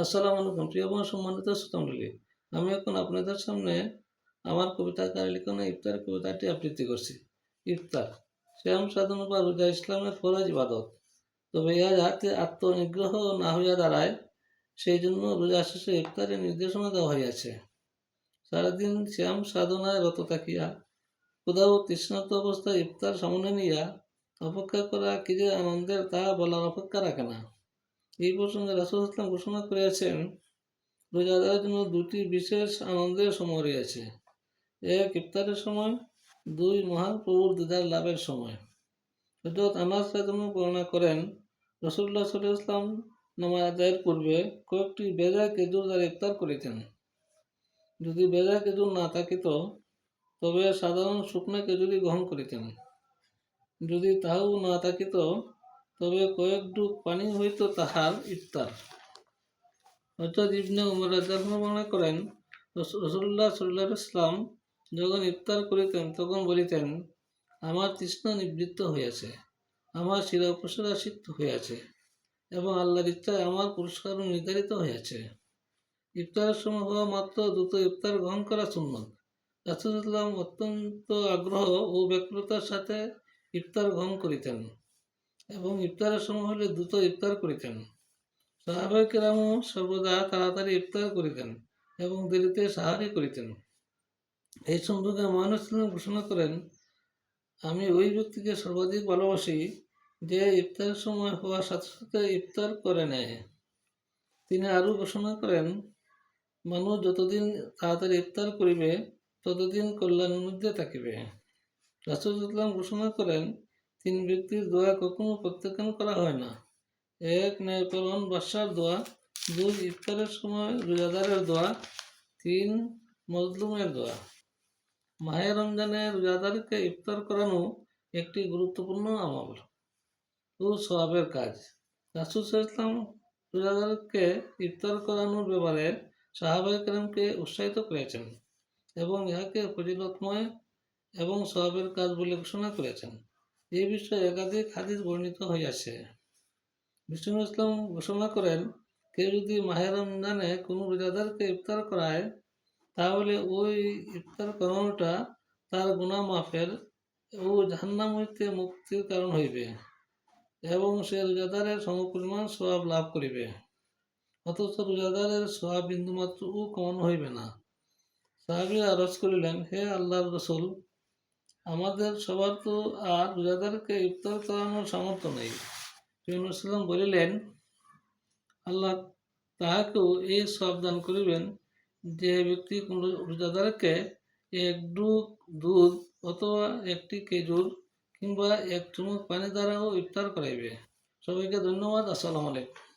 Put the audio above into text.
আসসালামু আলাইকুম। প্রিয় এবং সম্মানিত শ্রোতামণ্ডলী, আমি এখন আপনাদের সামনে আমার কবিতাকার লিখনে ইফতার কবিতাটি আবৃত্তি করছি। ইফতার, শ্যাম সাধন বা রোজা ইসলামের ফরজ ইবাদত। তবে ইহা যাতে আত্মনিগ্রহ না হইয়া দাঁড়ায়, সেই জন্য রোজা শেষে ইফতারের নির্দেশনা দেওয়া হইয়াছে। সারাদিন শ্যাম সাধনায় রত থাকিয়া কোথাও তৃষ্ণাত অবস্থায় ইফতার সামনে নিয়া অপেক্ষা করা কি যে আনন্দের তা বলার অপেক্ষা রাখে না। এই প্রসঙ্গে রাসুল ইসলাম ঘোষণা করিয়াছেন, রোজাদারের জন্য দুটি বিশেষ আনন্দের সময় রয়েছে। এক, ইফতারের সময়। দুই, মহান প্রভুর দিদার লাভের সময়। হজরত আনাস রাজন বর্ণনা করেন রসুল্লাহ সাল্লাহ ইসলাম নামাজ আদায়ের পূর্বে কয়েকটি বেজা খেজুর দ্বারা ইফতার করিতেন। যদি বেজা খেজুর না থাকিত তবে সাধারণ শুকনা খেজুরই গ্রহণ করিতেন। যদি তাহাও না থাকিত তবে কয়েক ডুব পানি হইতো তাহার ইফতার। অর্থাৎ ইবনে উমর বর্ণনা করেন রস- রসুল্লাহ সাল্লাহ ইসলাম যখন ইফতার করিতেন তখন বলিতেন, আমার তৃষ্ণা নিবৃত্ত হইয়াছে, আমার শিরা উপসরা সিদ্ধ হইয়াছে এবং আল্লাহর ইচ্ছায় আমার পুরস্কারও নির্ধারিত হইয়াছে। ইফতারের সময় হওয়া মাত্র দ্রুত ইফতার গ্রহণ করা সুন্নত। রাসুল ইসলাম অত্যন্ত আগ্রহ ও ব্যাকুলতার সাথে ইফতার গ্রহণ করিতেন। এবং ইফতারের সময় হলে দ্রুত ইফতার করিতেন সাহাবাই কেরামও সর্বদা তাড়াতাড়ি ইফতার করিতেন এবং দেরিতে সাহারি করিতেন এই সম্পর্কে মহানুস ঘোষণা করেন, আমি ওই ব্যক্তিকে সর্বাধিক ভালোবাসি যে ইফতারের সময় হওয়ার সাথে সাথে ইফতার করে নেয়। তিনি আরও ঘোষণা করেন, মানুষ যতদিন তাড়াতাড়ি ইফতার করিবে, ততদিন কল্যাণের মধ্যে থাকিবে। রাসুল ঘোষণা করেন তিন ব্যক্তির দোয়া কখনো প্রত্যাখ্যান করা হয় না। এক ন্যায়পরণ বাসার দোয়া, দুই ইফতারের সময় রোজাদারের দোয়া, তিন মজলুমের দোয়া। মাহে রমজানে রোজাদারকে ইফতার করানো একটি গুরুত্বপূর্ণ আমল ও সবাবের কাজ। রাসুল ইসলাম রোজাদারকে ইফতার করানোর ব্যাপারে সাহাবাই কেরামকে উৎসাহিত করেছেন এবং ইহাকে ফজিলতময় এবং সবাবের কাজ বলে ঘোষণা করেছেন। এই বিষয়ে একাধিক হাদিস বর্ণিত হইয়াছে। বিষ্ণু ইসলাম ঘোষণা করেন, কেউ যদি মাহের রমজানে কোনো রোজাদারকে ইফতার করায়, তাহলে ওই ইফতার করানোটা তার গুণা মাফের ও জাহান্নাম হইতে মুক্তির কারণ হইবে এবং সে রোজাদারের সমপরিমাণ সবাব লাভ করিবে। অথচ রোজাদারের সবাব ও কমন হইবে না। সাহাবি আরজ করিলেন, হে আল্লাহর রসুল আমাদের সবার তো আর রোজাদারকে ইফতার করানোর সামর্থ্য নেই। ইউনুসাল্লাম বলিলেন, আল্লাহ তাহাকেও এই সব দান করিবেন যে ব্যক্তি কোনো রোজাদারকে এক ডুব দুধ অথবা একটি খেজুর কিংবা এক চুমুক পানি দ্বারাও ইফতার করাইবে। সবাইকে ধন্যবাদ। আসসালামু আলাইকুম।